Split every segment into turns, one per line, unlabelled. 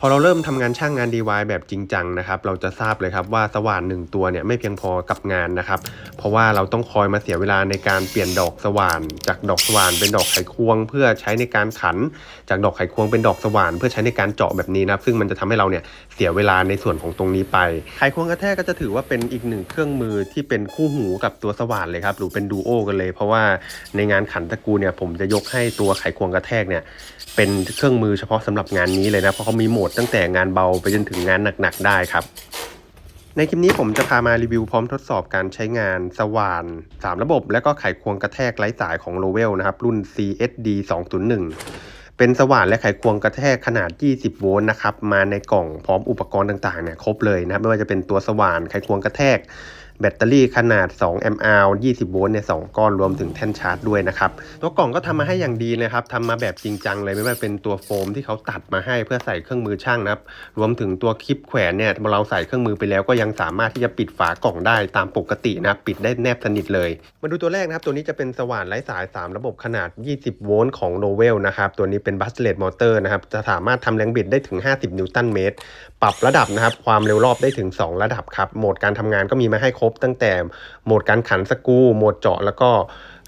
พอเราเริ่มทำงานช่างงาน DIY แบบจริงจังนะครับ เราจะทราบเลยครับว่าสว่านหนึ่งตัวเนี่ยไม่เพียงพอกับงานนะครับ เพราะว่าเราต้องคอยมาเสียเวลาในการเปลี่ยนดอกสว่าน จากดอกสว่านเป็นดอกไขควง เพื่อใช้ในการขัน จากดอกไขควงเป็นดอกสว่าน เพื่อใช้ในการเจาะแบบนี้นะครับ ซึ่งมันจะทำให้เราเนี่ยเสียเวลาในส่วนของตรงนี้ไป ไขควงกระแทกก็จะถือว่าเป็นอีกหนึ่งเครื่องมือที่เป็นคู่หูกับตัวสว่านเลยครับ หรือเป็นดูโอกันเลย เพราะว่าในงานขันตะกูเนี่ยผมจะยกให้ตัวไขควงกระแทกเนี่ยเป็นเครื่องมือเฉพาะสำหรับงานนี้เลยนะเพราะเขามีโหมดตั้งแต่งานเบาไปจนถึงงานหนักๆได้ครับ ในคลิปนี้ผมจะพามารีวิวพร้อมทดสอบการใช้งานสว่าน 3 ระบบ และก็ไขควงกระแทกไร้สายของ l o w e l นะครับรุ่น CSD 201 เป็นสว่านและไขควงกระแทกขนาด 20 โวลต์นะครับมาในกล่องพร้อมอุปกรณ์ต่างๆเนี่ยครบเลยนะครับไม่ว่าจะเป็นตัวสว่านไขควงกระแทก แบตเตอรี่ขนาด2 mAh 20 โวลต์เนี่ย 2 ก้อนรวมถึงแท่นชาร์จด้วยนะครับ ตัวกล่องก็ทำมาให้อย่างดีนะครับทำมาแบบจริงจังเลยไม่ว่าเป็นตัวโฟมที่เขาตัดมาให้เพื่อใส่เครื่องมือช่างนะครับ รวมถึงตัวคลิปแขวนเนี่ยเราใส่เครื่องมือไปแล้วก็ยังสามารถที่จะปิดฝากล่องได้ตามปกตินะปิดได้แนบสนิทเลย มาดูตัวแรกนะครับ ตัวนี้จะเป็นสว่านไร้สาย 3 ระบบขนาด 20 โวลต์ของ l o w e l นะครับ ตัวนี้เป็นบัสเลตมอเตอร์นะครับ จะสามารถทำแรงบิดได้ถึง 50 นิวตันเมตร ปรับระดับนะครับ ความเร็วรอบได้ถึง 2 ระดับครับ โหมดการทำงานก็มีมาให้ครบตั้งแต่โหมดการขันสกูโหมดเจาะแล้วก็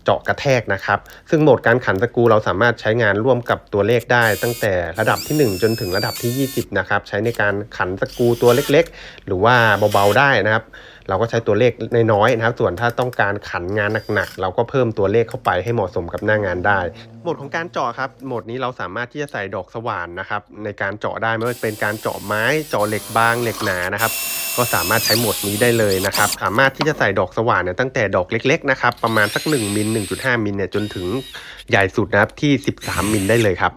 เจาะกระแทกนะครับ ซึ่งโหมดการขันสกูเราสามารถใช้งานร่วมกับตัวเลขได้ ตั้งแต่ระดับที่ 1 จนถึงระดับที่ 20 นะครับ ใช้ในการขันสกูตัวเล็กๆ หรือว่าเบาๆได้นะครับ เราก็ใช้ตัวเลขน้อยๆนะครับ ส่วนถ้าต้องการขันงานหนักๆ เราก็เพิ่มตัวเลขเข้าไปให้เหมาะสมกับหน้างานได้ โหมดของการเจาะครับ โหมดนี้เราสามารถที่จะใส่ดอกสว่านนะครับ ในการเจาะได้ไม่ว่าจะเป็นการเจาะไม้เจาะเหล็กบางเหล็กหนานะครับ ก็สามารถใช้โหมดนี้ได้เลยนะครับ สามารถที่จะใส่ดอกสว่านเนี่ยตั้งแต่ดอกเล็ก ๆ นะครับ ประมาณสัก 1มิล1.5มิลเนี่ยจนถึงใหญ่สุดนะครับที่ 13มิลได้เลยครับ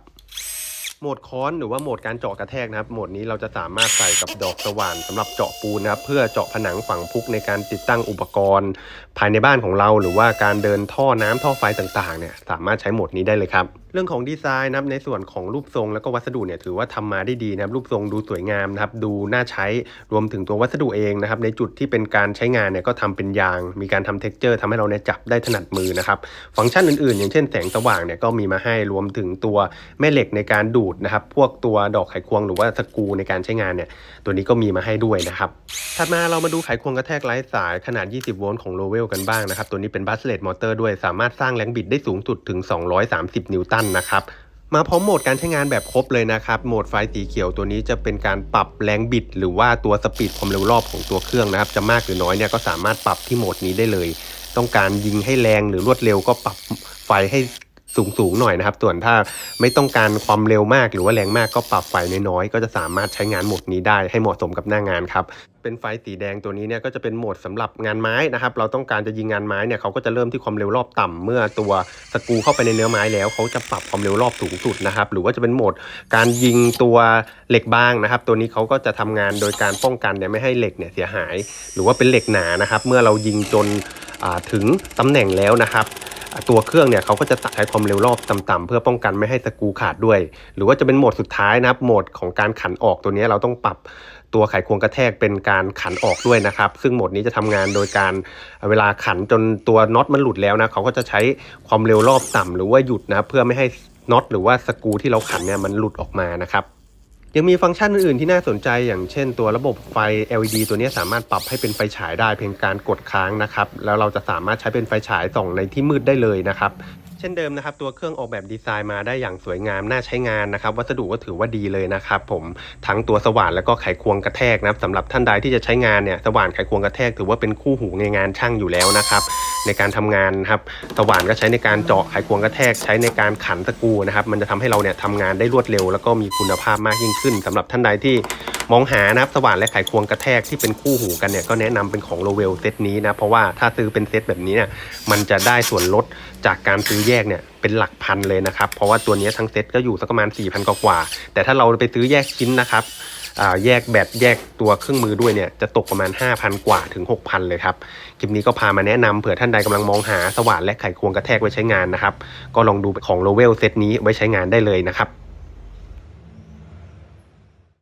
โหมดค้อนหรือว่าโหมดการเจาะกระแทกนะครับ โหมดนี้เราจะสามารถใส่กับดอกสว่านสำหรับเจาะปูนนะครับ เพื่อเจาะผนังฝังพุกในการติดตั้งอุปกรณ์ ภายในบ้านของเรา หรือว่าการเดินท่อน้ำท่อไฟต่างๆเนี่ยสามารถใช้โหมดนี้ได้เลยครับ เรื่องของดีไซน์นะครับในส่วนของรูปทรงแล้วก็วัสดุเนี่ยถือว่าทำมาได้ดีนะครับรูปทรงดูสวยงามนะครับดูน่าใช้รวมถึงตัววัสดุเองนะครับในจุดที่เป็นการใช้งานเนี่ยก็ทำเป็นยาง มีการทำเท็กเจอร์ทำให้เราเนี่ยจับได้ถนัดมือนะครับฟังก์ชันอื่นๆ อย่างเช่นแสงสว่างเนี่ยก็มีมาให้รวมถึงตัวแม่เหล็กในการดูดนะครับ พวกตัวดอกไขควงหรือว่าสกูในการใช้งานเนี่ย ตัวนี้ก็มีมาให้ด้วยนะครับ ถัดมาเรามาดูไขควงกระแทกไร้สายขนาด 20 โวลต์ของ l o w e l กันบ้างนะครับ ตัวนี้เป็นบัสเลตมอเตอร์ด้วย สามารถสร้างแรงบิดได้สูงสุดถึง 230 นิวตันนะครับมาพร้อมโหมดการใช้งานแบบครบเลยนะครับ โหมดไฟสีเขียวตัวนี้จะเป็นการปรับแรงบิด หรือว่าตัวสปีดความเร็วรอบของตัวเครื่องนะครับ จะมากหรือน้อยเนี่ยก็สามารถปรับที่โหมดนี้ได้เลย ต้องการยิงให้แรงหรือรวดเร็วก็ปรับไฟให้ สูงสูงๆหน่อยนะครับ ส่วนถ้าไม่ต้องการความเร็วมากหรือว่าแรงมากก็ปรับไฟน้อยๆก็จะสามารถใช้งานโหมดนี้ได้ให้เหมาะสมกับหน้างานครับเป็นไฟสีแดงตัวนี้เนี่ยก็จะเป็นโหมดสำหรับงานไม้นะครับ เราต้องการจะยิงงานไม้เนี่ยเขาก็จะเริ่มที่ความเร็วรอบต่ำเมื่อตัวสกูเข้าไปในเนื้อไม้แล้วเขาจะปรับความเร็วรอบสูงสุดนะครับ หรือว่าจะเป็นโหมดการยิงตัวเหล็กบางนะครับ ตัวนี้เขาก็จะทำงานโดยการป้องกันเนี่ยไม่ให้เหล็กเนี่ยเสียหาย หรือว่าเป็นเหล็กหนานะครับ เมื่อเรายิงจนถึงตำแหน่งแล้วนะครับ ตัวเครื่องเนี่ยเขาก็จะใช้ความเร็วรอบต่ำๆเพื่อป้องกันไม่ให้สกูขาดด้วย หรือว่าจะเป็นโหมดสุดท้ายนะครับโหมดของการขันออกตัวนี้เราต้องปรับตัวไขควงกระแทกเป็นการขันออกด้วยนะครับ ซึ่งโหมดนี้จะทำงานโดยการเวลาขันจนตัวน็อตมันหลุดแล้วนะเขาก็จะใช้ความเร็วรอบต่ำหรือว่าหยุดนะเพื่อไม่ให้น็อตหรือว่าสกูที่เราขันเนี่ยมันหลุดออกมานะครับ ยังมีฟังก์ชันอื่นๆที่น่าสนใจ อย่างเช่นตัวระบบไฟ LED ตัวนี้สามารถปรับให้เป็นไฟฉายได้เพียงการกดค้างนะครับ แล้วเราจะสามารถใช้เป็นไฟฉายส่องในที่มืดได้เลยนะครับ เช่นเดิมนะครับตัวเครื่องออกแบบดีไซน์มาได้อย่างสวยงามน่าใช้งานนะครับวัสดุก็ถือว่าดีเลยนะครับผมทั้งตัวสว่านแล้วก็ไขควงกระแทกนะครับสำหรับท่านใดที่จะใช้งานเนี่ยสว่านไขควงกระแทกถือว่าเป็นคู่หูในงานช่างอยู่แล้วนะครับในการทำงานครับสว่านก็ใช้ในการเจาะไขควงกระแทกใช้ในการขันตะกูนะครับมันจะทำให้เราเนี่ยทำงานได้รวดเร็ว แล้วก็มีคุณภาพมากยิ่งขึ้นสำหรับท่านใดที่มองหานะครับสว่านและไขควงกระแทกที่เป็นคู่หูกันเนี่ยก็แนะนำเป็นของโลเวลเซตนี้นะเพราะว่าถ้าซื้อเป็นเซตแบบนี้เนี่ยมันจะได้ส่วนลดจากการซื้อแยกเนี่ยเป็นหลักพันเลยนะครับ เพราะว่าตัวนี้ทั้งเซตก็อยู่สักประมาณ4,000กว่า แต่ถ้าเราไปซื้อแยกชิ้นนะครับแยกแบตแยกตัวเครื่องมือด้วยเนี่ยจะตกประมาณ 5,000 กว่าถึง 6,000 เลยครับ คลิปนี้ก็พามาแนะนำเผื่อท่านใดกำลังมองหาสว่านและไขควงกระแทกไว้ใช้งานนะครับ ก็ลองดูของโลเวลเซตนี้ไว้ใช้งานได้เลยนะครับ